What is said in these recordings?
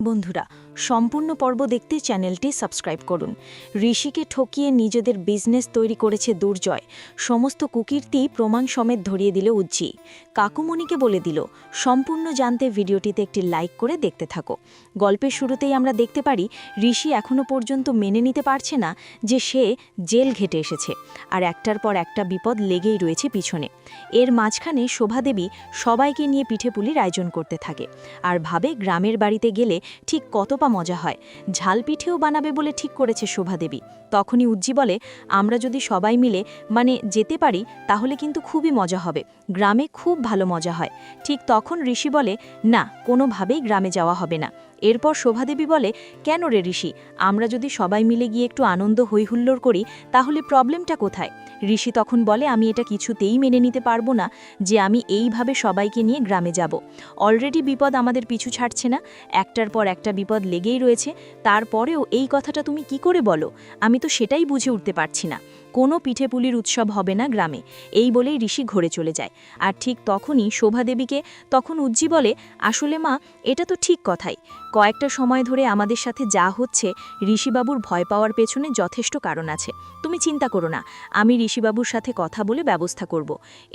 বন্ধুরা, সম্পূর্ণ পর্ব দেখতে চ্যানেলটি সাবস্ক্রাইব করুন। ঋষিকে ঠকিয়ে নিজেদের বিজনেস তৈরি করেছে দুর্জয়। সমস্ত কুকীর্তি প্রমাণ সমেত ধরিয়ে দিল উজ্জি। কাকুমণিকে বলে দিল, সম্পূর্ণ জানতে ভিডিওটিতে একটি লাইক করে দেখতে থাকো। গল্পের শুরুতেই আমরা দেখতে পারি, ঋষি এখনও পর্যন্ত মেনে নিতে পারছে না যে সে জেল ঘেটে এসেছে, আর একটার পর একটা বিপদ লেগেই রয়েছে পিছনে। এর মাঝখানে শোভাদেবী সবাইকে নিয়ে পিঠেপুলির আয়োজন করতে থাকে, আর ভাবে গ্রামের বাড়িতে গেলে ঠিক কত পা মজা হয়। ঝাল পিঠেও বানাবে বলে ঠিক করেছে শোভাদেবী তখনই উজ্জি বলে, আমরা যদি সবাই মিলে মানে যেতে পারি, তাহলে কিন্তু খুবই মজা হবে। গ্রামে খুব ভালো মজা হয়। ঠিক তখন ঋষি বলে, না, কোনোভাবেই গ্রামে যাওয়া হবে না। এরপর শোভাদেবী বলে, কেন রে ঋষি? আমরা যদি সবাই মিলে গিয়ে একটু আনন্দ হৈহুল্লোড় করি, তাহলে প্রবলেমটা কোথায়? ঋষি তখন বলে, আমি এটা কিছুতেই মেনে নিতে পারব না যে আমি এইভাবে সবাইকে নিয়ে গ্রামে যাব। অলরেডি বিপদ আমাদের পিছু ছাড়ছে না। একটার পর একটা বিপদ লেগেই রয়েছে, তারপরেও এই কথাটা তুমি কি করে বলো? আমি তো সেটাই বুঝে উঠতে পারছি না। কোনো পিঠেপুলির উৎসব হবে না গ্রামে। এই বলেই ঋষি ঘরে চলে যায়। আর ঠিক তখনই শোভাদেবীকে তখন উজ্জি বলে, আসলে মা, এটা তো ঠিক কথাই। কয়েকটা সময় ধরে আমাদের সাথে যা হচ্ছে, ঋষিবাবুর ভয় পাওয়ার পেছনে যথেষ্ট কারণ আছে। তুমি চিন্তা করো না। আমি ঋষিবাবুর সাথে কথা বলে ব্যবস্থা করব।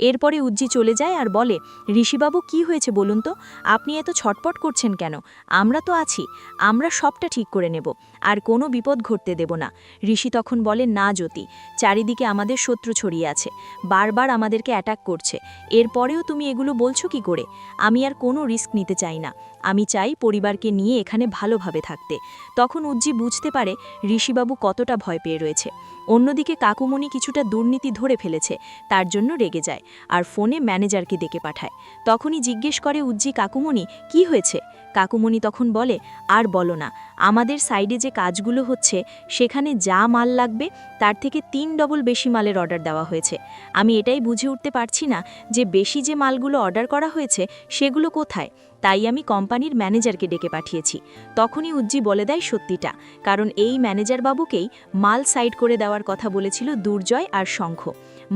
এরপরে উজ্জি চলে যায় আর বলে, ঋষিবাবু, কি হয়েছে বলুন তো? আপনি এত ছটপট করছেন কেন? আমরা তো আছি, আমরা সবটা ঠিক করে নেব, আর কোনো বিপদ ঘটতে দেব না। ঋষি তখন বলে, না জ্যোতি, চারিদিকে আমাদের শত্রু ছড়িয়ে আছে, বারবার আমাদেরকে অ্যাটাক করছে। এরপরেও তুমি এগুলো বলছো কি করে? আমি আর কোনো রিস্ক নিতে চাই না। আমি চাই পরিবারকে নিয়ে এখানে ভালোভাবে থাকতে। তখন উজ্জি বুঝতে পারে, ঋষিবাবু কতটা ভয় পেয়ে রয়েছে। অন্যদিকে কাকুমণি কিছুটা দুর্নীতি ধরে ফেলেছে, তার জন্য রেগে যায় আর ফোনে ম্যানেজারকে ডেকে পাঠায়। তখনই জিজ্ঞেস করে উজ্জি কাকুমণি, কি হয়েছে? কাকুমণি তখন বলে, আর বলো না, আমাদের সাইডে যে কাজগুলো হচ্ছে, সেখানে যা মাল লাগবে, তার থেকে তিন ডবল বেশি মালের অর্ডার দেওয়া হয়েছে। আমি এটাই বুঝে উঠতে পারছি না যে বেশি যে মালগুলো অর্ডার করা হয়েছে, সেগুলো কোথায়? তাই আমি কোম্পানির ম্যানেজারকে ডেকে পাঠিয়েছি। তখনই উজ্জি বলে দেয় সত্যিটা, কারণ এই ম্যানেজার বাবুকেই মাল সাইড করে দেওয়ার কথা বলেছিল দুর্জয় আর শঙ্খ।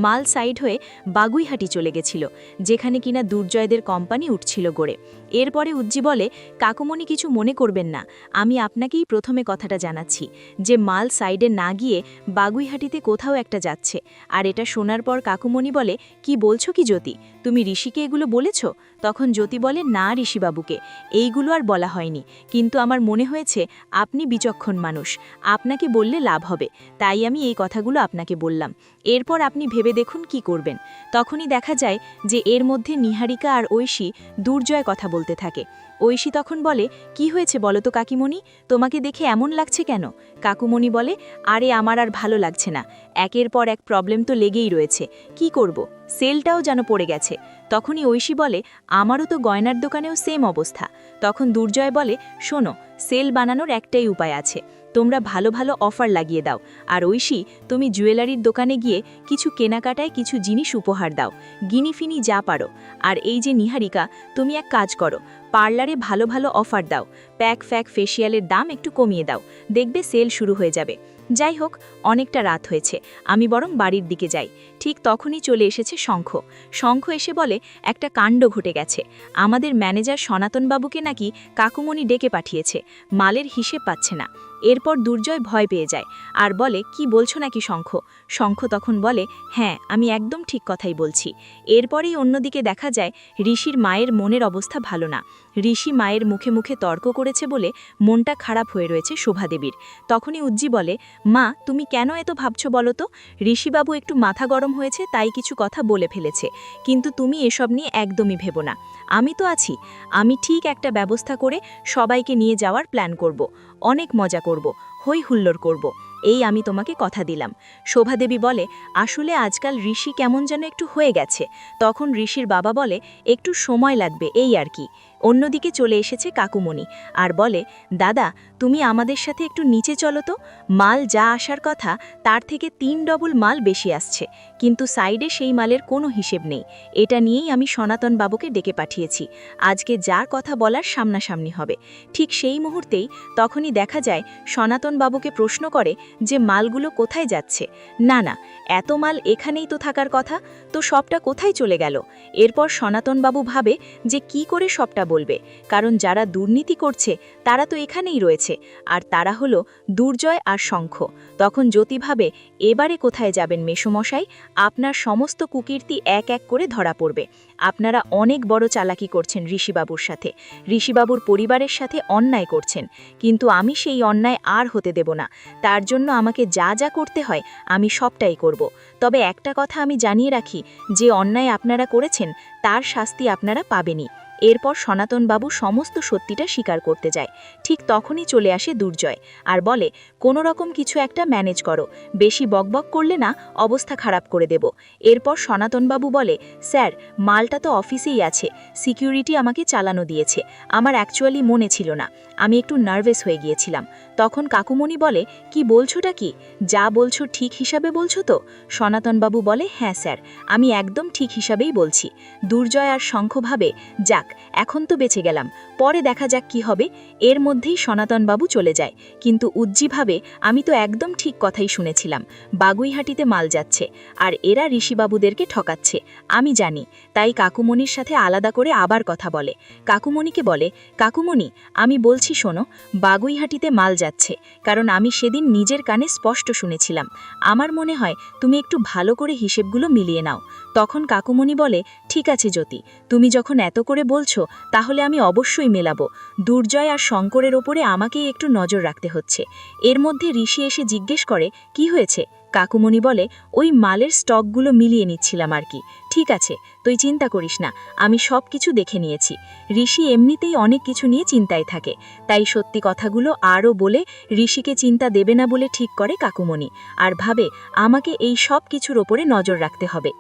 মাল সাইড হয়ে বাগুইহাটি চলে গেছিল, যেখানে কিনা দুর্জয়দের কোম্পানি উঠছিল গড়ে। এরপরে উজ্জি বলে, কাকুমণি কিছু মনে করবেন না, আমি আপনাকেই প্রথমে কথাটা জানাচ্ছি, যে মাল সাইডে না গিয়ে বাগুইহাটিতে কোথাও একটা যাচ্ছে, আর এটা শোনার পর কাকুমণি বলে, কি বলছো কি জ্যোতি? তুমি ঋষিকে এগুলো বলেছ? তখন জ্যোতি বলে, না ঋষিবাবুকে, এইগুলো আর বলা হয়নি, কিন্তু আমার মনে হয়েছে আপনি বিচক্ষণ মানুষ, আপনাকে বললে লাভ হবে, তাই আমি এই কথাগুলো আপনাকে বললাম, এরপর আপনি ভেবে দেখুন কি করবেন। তখনই দেখা যায় যে এর মধ্যে নিহারিকা আর ঐশী দুর্জয় কথা বলতে থাকে। ঐশী তখন বলে, কি হয়েছে বলো তো কাকিমণি? তোমাকে দেখে এমন লাগছে কেন? কাকুমণি বলে, আরে, আমার আর ভালো লাগছে না। একের পর এক প্রবলেম তো লেগেই রয়েছে। কি করব? সেলটাও যেন পড়ে গেছে। তখনই ঐশী বলে, আমারও তো গয়নার দোকানেও সেম অবস্থা। তখন দুর্জয় বলে, শোনো, সেল বানানোর একটাই উপায় আছে। তোমরা ভালো ভালো অফার লাগিয়ে দাও। আর ঐশী, তুমি জুয়েলারির দোকানে গিয়ে কিছু কেনাকাটায় কিছু জিনিস উপহার দাও। গিনিফিনি যা পারো। আর এই যে নিহারিকা, তুমি এক কাজ করো পার্লারে ভালো ভালো অফার দাও। প্যাক ফ্যাক ফেসিয়ালের দাম একটু কমিয়ে দাও। দেখবে সেল শুরু হয়ে যাবে। যাই হোক, অনেকটা রাত হয়েছে। আমি বরং বাড়ির দিকে যাই। ঠিক তখনই চলে এসেছে শঙ্খ। শঙ্খ এসে বলে, একটা কাণ্ড ঘটে গেছে। আমাদের ম্যানেজার সনাতনবাবুকে নাকি কাকুমণি ডেকে পাঠিয়েছে। মালের হিসেব পাচ্ছে না। এরপর দুর্জয় ভয় পেয়ে যায়। আর বলে, কি বলছো নাকি শঙ্খ? শঙ্খ তখন বলে হ্যাঁ আমি একদম ঠিক কথাই বলছি। এরপরেই অন্যদিকে দেখা যায়, ঋষির মায়ের মনের অবস্থা ভালো না। ঋষি মায়ের মুখে মুখে তর্ক করেছে বলে মনটা খারাপ হয়ে রয়েছে শোভাদেবীর। তখনই উজ্জি বলে, মা, তুমি কেন এত ভাবছ বলো তো? ঋষিবাবু একটু মাথা গরম হয়েছে, তাই কিছু কথা বলে ফেলেছে। কিন্তু তুমি এসব নিয়ে একদমই ভেবো না। আমি তো আছি। আমি ঠিক একটা ব্যবস্থা করে সবাইকে নিয়ে যাওয়ার প্ল্যান করব। অনেক মজা করব। হই হুল্লোড় করব। এই আমি তোমাকে কথা দিলাম। শোভাদেবী বলে, আসলে আজকাল ঋষি কেমন যেন একটু হয়ে গেছে। তখন ঋষির বাবা বলে, একটু সময় লাগবে, এই আর কি। অন্যদিকে চলে এসেছে কাকুমণি আর বলে, দাদা, তুমি আমাদের সাথে একটু নিচে চলো তো। মাল যা আসার কথা, তার থেকে তিন ডবল মাল বেশি আসছে। কিন্তু সাইডে সেই মালের কোনো হিসেব নেই। এটা নিয়েই আমি সনাতন বাবুকে ডেকে পাঠিয়েছি। আজকে যার কথা বলার সামনাসামনি হবে। ঠিক সেই মুহূর্তেই তখনই দেখা যায় সনাতন বাবুকে প্রশ্ন করে যে, মালগুলো কোথায় যাচ্ছে? না না, এত মাল এখানেই তো থাকার কথা। তো সবটা কোথায় চলে গেল? এরপর সনাতনবাবু ভাবে যে, কি করে সবটা বলবে, কারণ যারা দুর্নীতি করছে, তারা তো এখানেই রয়েছে, আর তারা হলো দুর্জয় আর শঙ্খ। তখন জ্যোতি ভাবে, এবারে কোথায় যাবেন মেসোমশাই আপনার সমস্ত কুকীর্তি এক এক করে ধরা পড়বে। আপনারা অনেক বড় চালাকি করছেন ঋষিবাবুর সাথে। ঋষিবাবুর পরিবারের সাথে অন্যায় করছেন। কিন্তু আমি সেই অন্যায় আর হতে দেব না। তার জন্য আমাকে যা যা করতে হয়, আমি সবটাই করব। তবে একটা কথা আমি জানিয়ে রাখি, যে অন্যায় আপনারা করেছেন, তার শাস্তি আপনারা পাবেনই। এরপর সনাতনবাবু সমস্ত সত্যিটা স্বীকার করতে যায়। ঠিক তখনই চলে আসে দুর্জয় আর বলে, কোনো রকম কিছু একটা ম্যানেজ করো। বেশি বকবক করলে না অবস্থা খারাপ করে দেব। এরপর সনাতনবাবু বলে, স্যার, মালটা তো অফিসেই আছে। সিকিউরিটি আমাকে চালানো দিয়েছে। আমার অ্যাকচুয়ালি মনে ছিল না। আমি একটু নার্ভাস হয়ে গিয়েছিলাম। তখন কাকুমণি বলে, কি বলছোটা কি? যা বলছো ঠিক হিসাবে বলছো তো? সনাতনবাবু বলে হ্যাঁ স্যার, আমি একদম ঠিক হিসাবেই বলছি। দুর্জয় আর শঙ্খ ভাবে, যাক এখন তো বেঁচে গেলাম। পরে দেখা যাক কি হবে। এর মধ্যেই সনাতনবাবু চলে যায়। কিন্তু উজ্জি ভাবে আমি তো একদম ঠিক কথাই শুনেছিলাম। বাগুইহাটিতে মাল যাচ্ছে আর এরা ঋষিবাবুদেরকে ঠকাচ্ছে। আমি জানি, তাই কাকুমণির সাথে আলাদা করে আবার কথা বলে। কাকুমণিকে বলে, কাকুমণি, আমি বলছি শোনো, বাগুইহাটিতে মাল যাচ্ছে। কারণ আমি সেদিন নিজের কানে স্পষ্ট শুনেছিলাম। আমার মনে হয় তুমি একটু ভালো করে হিসেবগুলো মিলিয়ে নাও। তখন কাকুমণি বলে, ঠিক আছে জ্যোতি, তুমি যখন এত করে বলছো, তাহলে আমি অবশ্যই মেলাবো। দুর্জয় আর শঙ্করের ওপরে আমাকেই একটু নজর রাখতে হচ্ছে। এর মধ্যে ঋষি এসে জিজ্ঞেস করে, কি হয়েছে? কাকুমণি বলে, ওই মালের স্টকগুলো মিলিয়ে নিচ্ছিলাম আর কি। ঠিক আছে, তুই চিন্তা করিস না, আমি সব কিছু দেখে নিয়েছি। ঋষি এমনিতেই অনেক কিছু নিয়ে চিন্তায় থাকে। তাই সত্যি কথাগুলো আরও বলে ঋষিকে চিন্তা দেবে না বলে ঠিক করে কাকুমণি। আর ভাবে, আমাকে এই সব কিছুর ওপরে নজর রাখতে হবে।